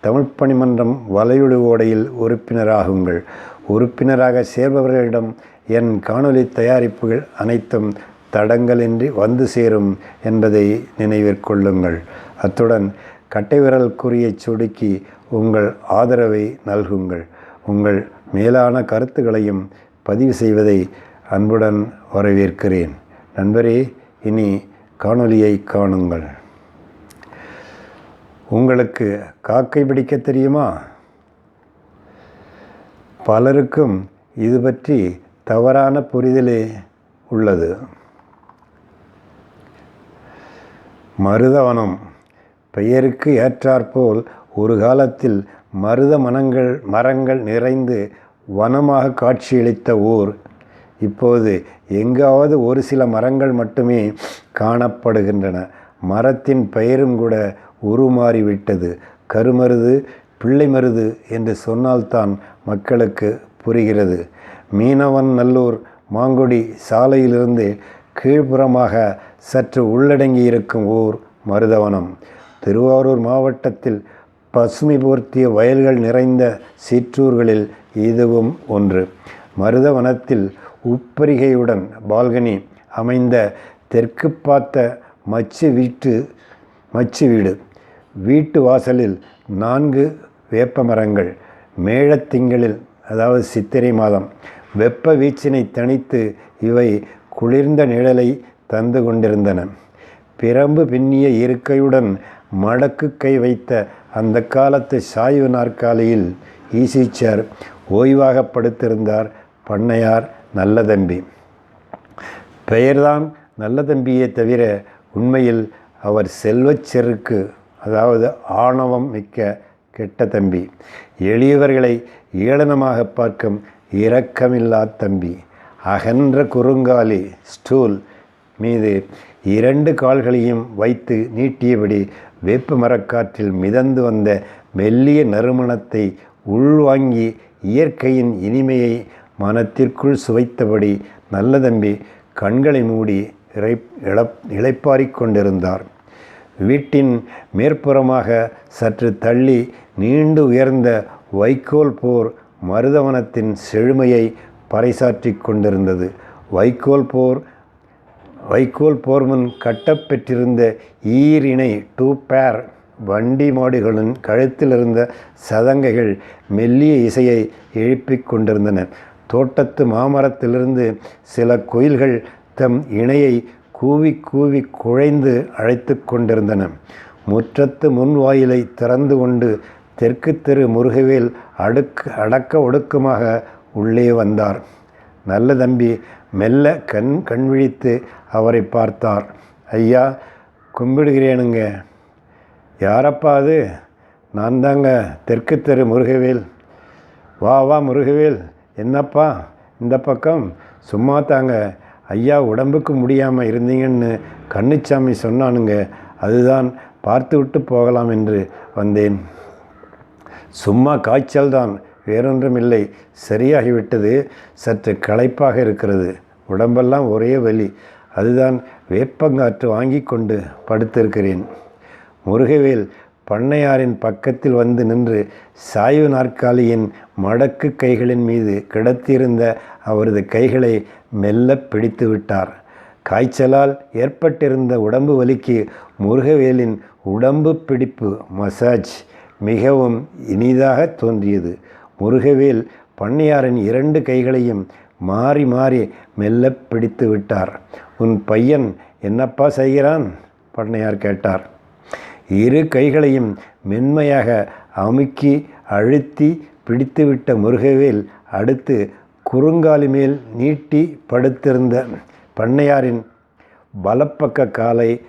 தமிழ் பணிமன்றம் வலையொலி ஓடையில் உறுப்பினராகுங்கள். உறுப்பினராக சேர்பவர்களிடம் என் காணொலி தயாரிப்புகள் அனைத்தும் தடங்கலின்றி வந்து சேரும் என்பதை நினைவிற்கொள்ளுங்கள் அத்துடன் கட்டைவிரல் குறியை சொடுக்கி உங்கள் ஆதரவை நல்குங்கள். உங்கள் மேலான கருத்துக்களையும் பதிவு செய்வதை அன்புடன் வரவேற்கிறேன். நண்பரே இனி காணொலியை காணுங்கள். உங்களுக்கு காக்கை பிடிக்க தெரியுமா? பலருக்கும் இது பற்றி தவறான புரிதலே உள்ளது. மருதவனம். பெயருக்கு ஏற்றாற்போல் ஒரு காலத்தில் மருத மனங்கள் மரங்கள் நிறைந்து வனமாக காட்சியளித்த ஊர். இப்போது எங்காவது ஒரு சில மரங்கள் மட்டுமே காணப்படுகின்றன. மரத்தின் பெயரும் கூட உருமாறிவிட்டது. கருமருது பிள்ளை மருது என்று சொன்னால்தான் மக்களுக்கு புரிகிறது. மீனவன் நல்லூர் மாங்குடி சாலையிலிருந்து கீழ்ப்புறமாக சற்று உள்ளடங்கி இருக்கும் ஊர் மருதவனம். திருவாரூர் மாவட்டத்தில் பசுமை போர்த்திய வயல்கள் நிறைந்த சிற்றூர்களில் இதுவும் ஒன்று. மருதவனத்தில் உப்பரிகையுடன் பால்கனி அமைந்த தெற்கு பார்த்த மச்சு வீட்டு மச்சு வீடு. வீட்டு வாசலில் நான்கு வேப்ப மரங்கள் மேழத்திங்களில் அதாவது சித்திரை மாதம் வெப்ப வீச்சினை தணித்து இவை குளிர்ந்த நிழலை தந்து கொண்டிருந்தன. பிரம்பு பின்னிய இருக்கையுடன் மடக்கு கை வைத்த அந்த காலத்து சாய்வு நாற்காலியில் ஈசிச்சர். ஓய்வாக படுத்திருந்தார் பண்ணையார் நல்லதம்பி. பெயர்தான் நல்லதம்பியே தவிர உண்மையில் அவர் செல்வச் செருக்கு அதாவது ஆணவம் மிக்க கெட்ட தம்பி. எளியவர்களை ஏளனமாக பார்க்கும் இரக்கமில்லா தம்பி. அகன்ற குறுங்காலி ஸ்டூல் மீது இரண்டு கால்களையும் வைத்து நீட்டியபடி வேப்பு மரக்காற்றில் மிதந்து வந்த மெல்லிய நறுமணத்தை உள்வாங்கி இயற்கையின் இனிமையை மனத்திற்குள் சுவைத்தபடி நல்ல தம்பி கண்களை மூடி இறை இழப் இளைப்பாரிக் கொண்டிருந்தார். வீட்டின் மேற்புறமாக சற்று தள்ளி நீண்டு உயர்ந்த வைக்கோல் போர் மருதவனத்தின் செழுமையை பறைசாற்றி கொண்டிருந்தது. வைக்கோல் போர் வைக்கோல் போர் முன் கட்டப்பெற்றிருந்த ஈரிணை டூ பேர் வண்டி மாடுகளின் கழுத்தில் இருந்த சதங்கைகள் மெல்லிய இசையை எழுப்பிக் கொண்டிருந்தன. தோட்டத்து மாமரத்திலிருந்து சில குயில்கள் தம் இணையை கூவி கூவி குழைந்து அழைத்து கொண்டிருந்தன. முற்றத்து முன் வாயிலை திறந்து கொண்டு தெற்கு தெரு முருகவேல் அடுக்கு அடக்க ஒடுக்கமாக உள்ளே வந்தார். நல்ல தம்பி மெல்ல கண் கண் விழித்து அவரை பார்த்தார். ஐயா கும்பிடுகிறேனுங்க. யாரப்பா அது? நான் தாங்க தெற்கு தெரு முருகவேல். வா வா முருகவேல். என்னப்பா? இந்த பக்கம்? சும்மா தாங்க. ஐயா உடம்புக்கு முடியாமல் இருந்தீங்கன்னு கண்ணுச்சாமி சொன்னானுங்க. அதுதான் பார்த்து விட்டு போகலாம் என்று வந்தேன். சும்மா காய்ச்சல் தான் வேறொன்றும் இல்லை சரியாகிவிட்டது. சற்று களைப்பாக இருக்கிறது. உடம்பெல்லாம் ஒரே வலி. அதுதான் வேப்பங்காற்று வாங்கி கொண்டு படுத்திருக்கிறேன். முருகவேல் பண்ணையாரின் பக்கத்தில் வந்து நின்று சாய்வு நாற்காலியின் மடக்கு கைகளின் மீது கிடத்தியிருந்த அவரது கைகளை மெல்ல பிடித்து விட்டார். காய்ச்சலால் ஏற்பட்டிருந்த உடம்பு வலிக்கு முருகவேலின் உடம்பு பிடிப்பு மசாஜ் மிகவும் இனிதாக தோன்றியது. முருகவேல் பண்ணையாரின் இரண்டு கைகளையும் மாறி மாறி மெல்ல பிடித்து விட்டார். உன் பையன் என்னப்பா செய்கிறான்? பண்ணையார் கேட்டார். இரு கைகளையும் மென்மையாக அமுக்கி அழுத்தி பிடித்துவிட்ட முருகவேல் அடுத்து குறுங்காலி மேல் நீட்டி படுத்திருந்த பண்ணையாரின் வலப்பக்க காலை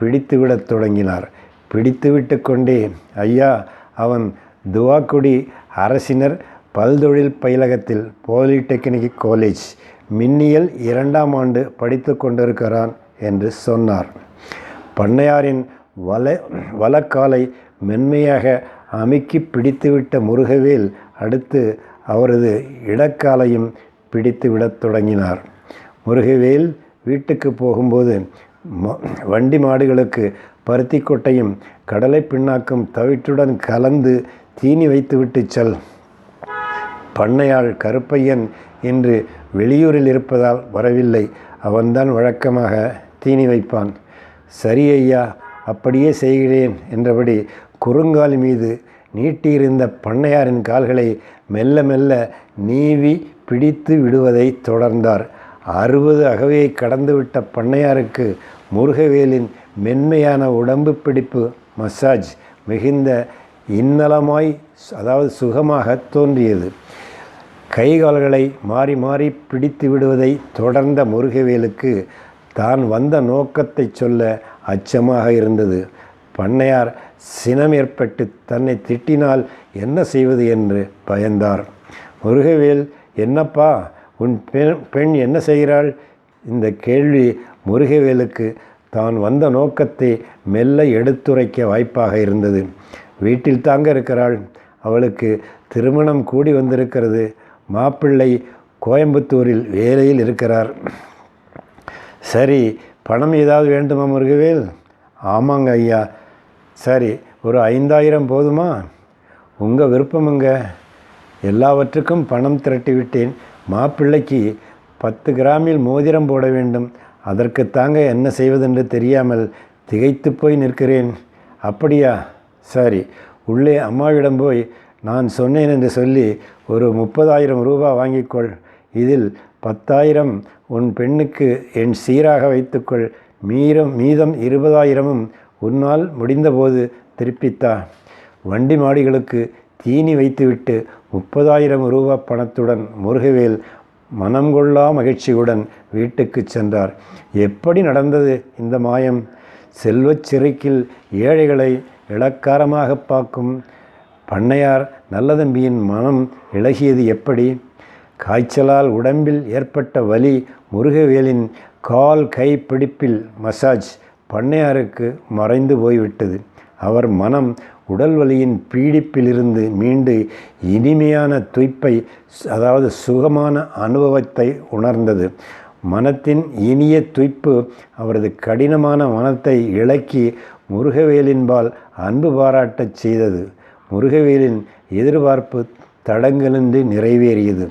பிடித்துவிடத் தொடங்கினார். பிடித்துவிட்டு கொண்டே ஐயா அவன் துவாக்குடி அரசினர் பல்தொழில் பயிலகத்தில் பாலிடெக்னிக் காலேஜ் மின்னியல் இரண்டாம் ஆண்டு படித்து கொண்டிருக்கிறான் என்று சொன்னார். பண்ணையாரின் வல வலக்காலை மென்மையாக அமுக்கி பிடித்துவிட்ட முருகவேல் அடுத்து அவரது இடக்காலையும் பிடித்து விடத் தொடங்கினார். முருகவேல் வீட்டுக்கு போகும்போது ம- வண்டி மாடுகளுக்கு பருத்தி கொட்டையும் கடலை பிண்ணாக்கும் தவிட்டுடன் கலந்து தீனி வைத்துவிட்டு செல். பண்ணையாள் கருப்பையன் இன்று வெளியூரில் இருப்பதால் வரவில்லை. அவன்தான் வழக்கமாக தீனி வைப்பான். சரி ஐயா அப்படியே செய்கிறேன் என்றபடி குறுங்கால் மீது நீட்டியிருந்த பண்ணையாரின் கால்களை மெல்ல மெல்ல நீவி பிடித்து விடுவதை தொடர்ந்தார். அறுபது அகவையை கடந்துவிட்ட பண்ணையாருக்கு முருகவேலின் மென்மையான உடம்பு பிடிப்பு மசாஜ் மிகுந்த இன்னலமாய் அதாவது சுகமாக தோன்றியது. கை கால்களை மாறி மாறி பிடித்து விடுவதை தொடர்ந்த முருகவேலுக்கு தான் வந்த நோக்கத்தை சொல்ல அச்சமாக இருந்தது. பண்ணையார் சினம் ஏற்பட்டு தன்னை திட்டினால் என்ன செய்வது என்று பயந்தார். முருகவேல் என்னப்பா உன் பெண் பெண் என்ன செய்கிறாள்? இந்த கேள்வி முருகவேலுக்கு தான் வந்த நோக்கத்தை மெல்ல எடுத்துரைக்க வாய்ப்பாக இருந்தது. வீட்டில் தாங்க இருக்கிறாள். அவளுக்கு திருமணம் கூடி வந்திருக்கிறது. மாப்பிள்ளை கோயம்புத்தூரில் வேலையில் இருக்கிறார். சரி பணம் ஏதாவது வேண்டுமா முருகவேல் ஆமாங்க ஐயா. சரி ஒரு ஐந்தாயிரம் போதுமா? உங்கள் விருப்பமுங்க எல்லாவற்றுக்கும் பணம் திரட்டி விட்டேன். மாப்பிள்ளைக்கு பத்து கிராமில் மோதிரம் போட வேண்டும். அதற்கு தாங்க என்ன செய்வதென்று தெரியாமல் திகைத்து போய் நிற்கிறேன். அப்படியா? சரி உள்ளே அம்மாவிடம் போய் நான் சொன்னேன் என்று சொல்லி ஒரு முப்பதாயிரம் ரூபாய் வாங்கிக்கொள். இதில் பத்தாயிரம் உன் பெண்ணுக்கு என் சீராக வைத்துக்கொள். மீதம் மீதம் இருபதாயிரமும் உன்னால் முடிந்தபோது திருப்பித்தா. வண்டி மாடிகளுக்கு தீனி வைத்துவிட்டு முப்பதாயிரம் ரூபா பணத்துடன் முருகவேல் மனம் கொள்ளா மகிழ்ச்சியுடன் வீட்டுக்கு சென்றார். எப்படி நடந்தது இந்த மாயம்? செல்வச் சிறைக்கில் ஏழைகளை இளக்காரமாக பார்க்கும் பண்ணையார் நல்லதம்பியின் மனம் இழகியது எப்படி? காய்ச்சலால் உடம்பில் ஏற்பட்ட வலி முருகவேலின் கால் கை பிடிப்பில் மசாஜ் பண்ணையாருக்கு மறைந்து போய்விட்டது. அவர் மனம் உடல் வலியின் பீடிப்பிலிருந்து மீண்டு இனிமையான துய்ப்பை அதாவது சுகமான அனுபவத்தை உணர்ந்தது. மனத்தின் இனிய துய்ப்பு அவரது கடினமான மனத்தை இழக்கி முருகவேலின்பால் அன்பு பாராட்டச் செய்தது. முருகவேலின் எதிர்பார்ப்பு தடங்களின்றி நிறைவேறியது.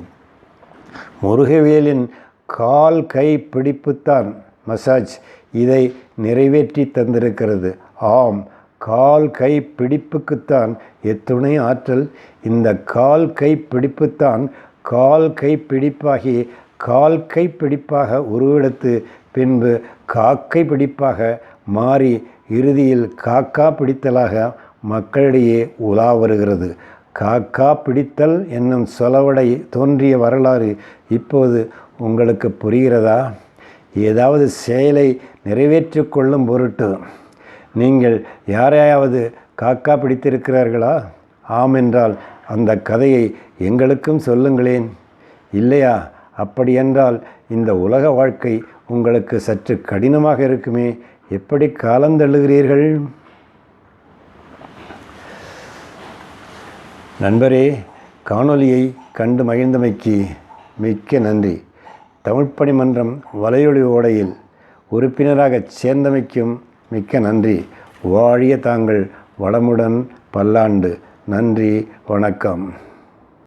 முருகவேலின் கால் கை பிடிப்புத்தான் மசாஜ். இதை நிறைவேற்றி தந்திருக்கிறது. ஆம் கால் கை பிடிப்புக்குத்தான் எத்துணை ஆற்றல். இந்த கால் கை பிடிப்புத்தான் கால் கை பிடிப்பாகி கால் கை பிடிப்பாக உருவெடுத்து பின்பு காக்கை பிடிப்பாக மாறி இறுதியில் காக்கா பிடித்தலாக மக்களிடையே உலா வருகிறது. காக்கா பிடித்தல் என்னும் சொலவடை தோன்றிய வரலாறு இப்போது உங்களுக்கு புரிகிறதா? ஏதாவது செயலை நிறைவேற்றி கொள்ளும் பொருட்டு நீங்கள் யாரையாவது காக்கா பிடித்திருக்கிறார்களா? ஆம் என்றால் அந்த கதையை எங்களுக்கும் சொல்லுங்களேன். இல்லையா? அப்படியென்றால் இந்த உலக வாழ்க்கை உங்களுக்கு சற்று கடினமாக இருக்குமே. எப்படி காலந்தள்ளுகிறீர்கள் நண்பரே காணொலியை கண்டு மகிழ்ந்தமைக்கு மிக்க நன்றி. தமிழ்ப்பணி மன்றம் வலையொலி ஓடையில் உறுப்பினராகச் சேர்ந்தமைக்கும் மிக்க நன்றி. வாழிய தாங்கள் வளமுடன் பல்லாண்டு. நன்றி வணக்கம்.